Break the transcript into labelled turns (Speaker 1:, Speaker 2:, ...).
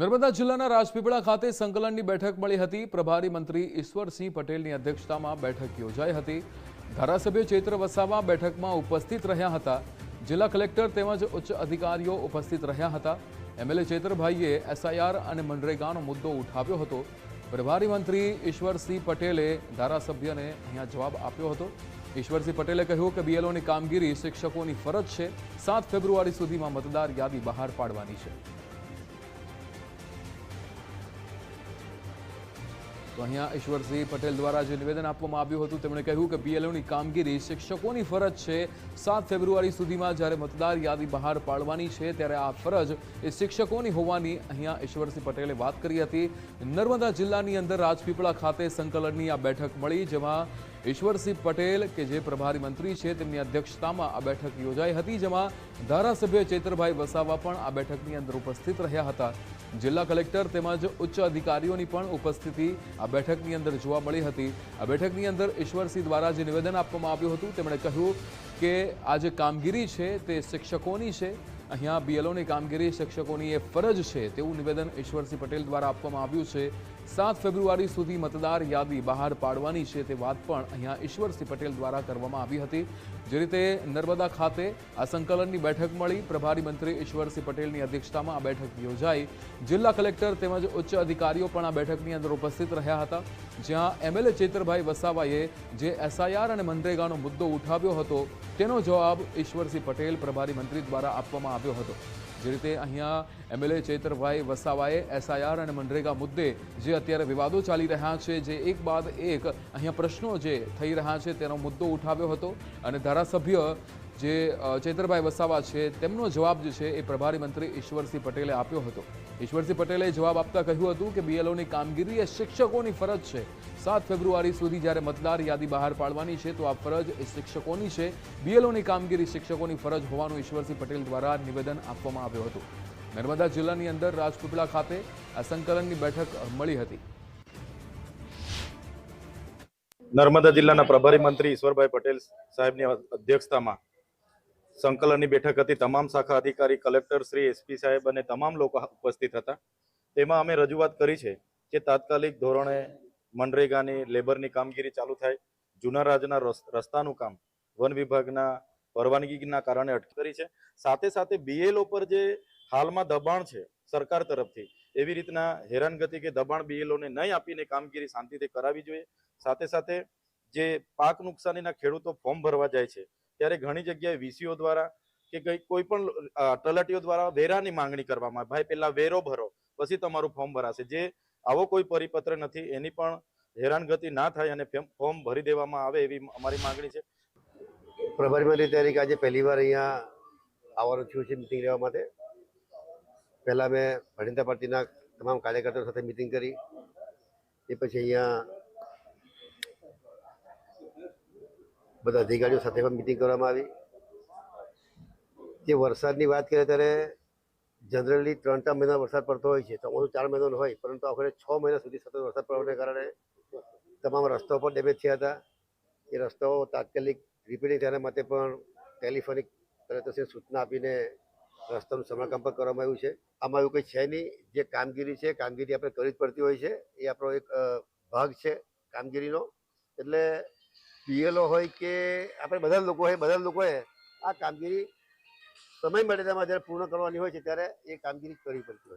Speaker 1: નર્મદા જિલ્લાના રાજપીપળા ખાતે સંકલનની બેઠક મળી હતી. પ્રભારી મંત્રી ઈશ્વરસિંહ પટેલની અધ્યક્ષતામાં બેઠક યોજાઈ હતી. ધારાસભ્ય ચૈત્ર વસાવા બેઠકમાં ઉપસ્થિત રહ્યા હતા. જિલ્લા કલેક્ટર તેમજ ઉચ્ચ અધિકારીઓ ઉપસ્થિત રહ્યા હતા. એમએલએ ચૈત્રભાઈએ એસઆઈઆર અને મનરેગાનો મુદ્દો ઉઠાવ્યો હતો. પ્રભારી મંત્રી ઈશ્વરસિંહ પટેલે ધારાસભ્યને અહીંયા જવાબ આપ્યો હતો. ઈશ્વરસિંહ પટેલે કહ્યું કે બીએલઓની કામગીરી શિક્ષકોની ફરજ છે. સાત ફેબ્રુઆરી સુધીમાં મતદાર યાદી બહાર પાડવાની છે. તો અહીંયા ઈશ્વરસિંહ પટેલ દ્વારા જે નિવેદન આપવામાં આવ્યું હતું, તેમણે કહ્યું કે પીએલઓની કામગીરી શિક્ષકોની ફરજ છે. સાત ફેબ્રુઆરી સુધીમાં જ્યારે મતદાર યાદી બહાર પાડવાની છે, ત્યારે આ ફરજ એ શિક્ષકોની હોવાની અહીંયા ઈશ્વરસિંહ પટેલે વાત કરી હતી. નર્મદા જિલ્લાની અંદર રાજપીપળા ખાતે સંકલનની આ બેઠક મળી, જેમાં ઈશ્વરસિંહ પટેલ, કે જે પ્રભારી મંત્રી છે, તેમની અધ્યક્ષતામાં આ બેઠક યોજાઈ હતી, જેમાં ધારાસભ્ય ચૈતરભાઈ વસાવા પણ આ બેઠકની અંદર ઉપસ્થિત રહ્યા હતા. જિલ્લા કલેક્ટર તેમજ ઉચ્ચ અધિકારીઓની પણ ઉપસ્થિતિ આ બેઠકની અંદર જોવા મળી હતી. આ બેઠકની અંદર ઈશ્વરસિંહ દ્વારા જે નિવેદન આપવામાં આવ્યું હતું, તેમણે કહ્યું કે આ જે કામગીરી છે તે શિક્ષકોની છે અહીંયા બીએલઓની કામગીરી શિક્ષકોની એ ફરજ છે તેવું નિવેદન ઈશ્વરસિંહ પટેલ દ્વારા આપવામાં આવ્યું છે. સાત ફેબ્રુઆરી સુધી મતદાર યાદી બહાર પાડવાની છે તે વાત પણ અહીંયા ઈશ્વરસિંહ પટેલ દ્વારા કરવામાં આવી હતી. જે રીતે નર્મદા ખાતે આ સંકલનની બેઠક મળી, પ્રભારી મંત્રી ઈશ્વરસિંહ પટેલની અધ્યક્ષતામાં આ બેઠક યોજાઈ. જિલ્લા કલેક્ટર તેમજ ઉચ્ચ અધિકારીઓ પણ આ બેઠકની અંદર ઉપસ્થિત રહ્યા હતા. જ્યાં એમએલએ ચેતરભાઈ વસાવાએ જે એસઆઈઆર અને મનરેગાનો મુદ્દો ઉઠાવ્યો હતો, તેનો જવાબ ઈશ્વરસિંહ પટેલ પ્રભારી મંત્રી દ્વારા આપવામાં આવ્યો હતો. જે રીતે અહીંયા એમએલએ ચેતરભાઈ વસાવાએ એસઆઈઆર અને મનરેગા મુદ્દે જે અત્યારે વિવાદો ચાલી રહ્યા છે, જે એક બાદ એક અહીંયા પ્રશ્નો જે થઈ રહ્યા છે તેનો મુદ્દો ઉઠાવ્યો હતો. અને ધારાસભ્ય જે ચૈતરભાઈ વસાવા છે, તેમનો જવાબ જે છે એ પ્રભારી મંત્રી ઈશ્વરસિંહ પટેલે આપ્યો હતો. ઈશ્વરસિંહ પટેલે જવાબ આપતા કહ્યું હતું કે બીએલઓની કામગીરી એ શિક્ષકોની ફરજ છે. સાત ફેબ્રુઆરી સુધી જ્યારે મતદાર યાદી બહાર પાડવાની છે તો આ ફરજ એ શિક્ષકોની છે. બીએલઓની કામગીરી શિક્ષકોની ફરજ હોવાનું ઈશ્વરસિંહ પટેલ દ્વારા નિવેદન આપવામાં આવ્યું હતું. નર્મદા જિલ્લાની અંદર રાજપીપળા ખાતે આ સંકલનની બેઠક મળી હતી.
Speaker 2: નર્મદા જિલ્લાના પ્રભારી મંત્રી ઈશ્વરભાઈ પટેલ સાહેબની અધ્યક્ષતામાં સંકલનની બેઠક હતી. તમામ શાખા અધિકારી, કલેક્ટર શ્રી, એસપી સાહેબ અને તમામ લોકો ઉપસ્થિત હતા. તેમાં અમે રજૂઆત કરી છે કે તાત્કાલિક ધોરણે મનરેગાની, લેબરની કામગીરી ચાલુ થાય. જૂના રાજના રસ- રસ્તાનું કામ વન વિભાગના પરવાનગીના કારણે અટકી કરી છે. સાથે સાથે બીએલઓ પર જે હાલમાં દબાણ છે સરકાર તરફથી, એવી રીતના હેરાનગતિ કે દબાણ બીએલઓને નહીં આપીને કામગીરી શાંતિથી કરાવી જોઈએ. સાથે સાથે જે પાક નુકસાનીના ખેડૂતો ફોર્મ ભરવા જાય છે ત્યારે ઘણી જગ્યાએ વીસીઓ દ્વારા કે કઈ કોઈ પણ તલાટીઓ દ્વારા વેરાની માંગણી કરવામાં આવે. ભાઈ, પેલા વેરો ભરો, પછી તમારું ફોર્મ ભરાશે. જે આવો કોઈ પરિપત્ર નથી, એની પણ હેરાનગતિ ના થાય અને ફોર્મ ભરી દેવામાં આવે એવી અમારી માંગણી છે.
Speaker 3: પ્રભારી તરીકે આજે પહેલી વાર અહીંયા આવવાનું થયું છે મિટિંગ લેવા માટે. પહેલાં મેં ભારતીય પાર્ટીના તમામ કાર્યકર્તાઓ સાથે મિટિંગ કરી. એ પછી અહીંયા બધા અધિકારીઓ સાથે પણ મિટિંગ કરવામાં આવી. જે વરસાદની વાત કરીએ ત્યારે જનરલી ત્રણ ચાર મહિના વરસાદ પડતો હોય છે, ચોમાસું ચાર મહિનાનો હોય, પરંતુ આખરે છ મહિના સુધી સતત વરસાદ પડવાને કારણે તમામ રસ્તાઓ પણ ડેમેજ થયા હતા. એ રસ્તાઓ તાત્કાલિક રિપેરિંગ તેના માટે પણ ટેલિફોનિક તરત સૂચના આપીને રસ્તાનું સમારકામ પણ કરવામાં આવ્યું છે. આમાં એવું કંઈ છે નહીં, જે કામગીરી છે, કામગીરી આપણે કરવી જ પડતી હોય છે. એ આપણો એક ભાગ છે કામગીરીનો. એટલે પીએલઓ હોય કે આપણે બધા લોકો હોય, બધા લોકોએ આ કામગીરી સમય મર્યાદામાં જ્યારે પૂર્ણ કરવાની હોય છે, ત્યારે એ કામગીરી કરવી પડતી હોય